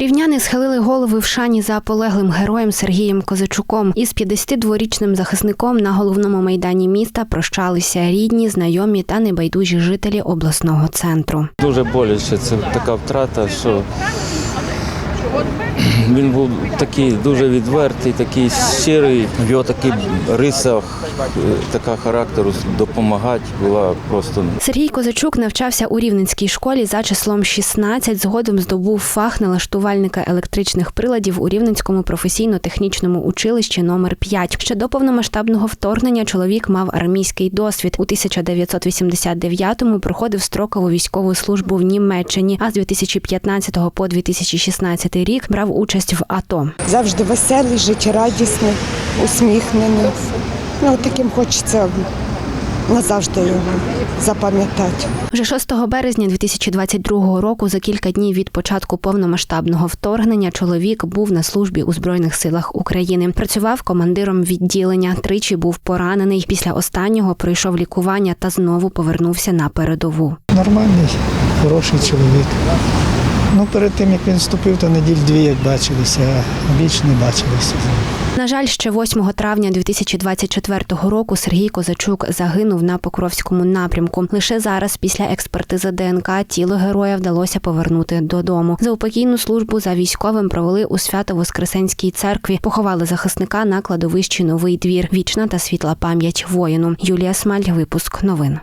Рівняни схилили голови в шані за полеглим героєм Сергієм Козачуком. Із 52-річним захисником на головному майдані міста прощалися рідні, знайомі та небайдужі жителі обласного центру. Дуже боляче, це така втрата, що він був такий дуже відвертий, такий щирий. В його таких рисах е, така характеру допомагати була просто Сергій Козачук навчався у рівненській школі за числом 16. Згодом здобув фах налаштувальника електричних приладів у Рівненському професійно-технічному училищі номер 5. Ще до повномасштабного вторгнення чоловік мав армійський досвід. У 1989-му проходив строкову військову службу в Німеччині, а з 2015 по 2016 рік брав участь в АТО. завжди веселий, життєрадісний, усміхнений. Ну, таким хочеться назавжди його запам'ятати. Вже 6 березня 2022 року, за кілька днів від початку повномасштабного вторгнення, чоловік був на службі у збройних силах України. Працював командиром відділення. Тричі був поранений. Після останнього пройшов лікування та знову повернувся на передову. Нормальний, хороший чоловік. Ну, перед тим, як він вступив, то неділь дві, як бачилися, а більше не бачилися. На жаль, ще 8 травня 2024 року Сергій Козачук загинув на Покровському напрямку. Лише зараз, після експертизи ДНК, тіло героя вдалося повернути додому. За упокійну службу за військовим провели у Свято-Воскресенській церкві. Поховали захисника на кладовищі Новий двір. Вічна та світла пам'ять воїну. Юлія Смаль, випуск новин.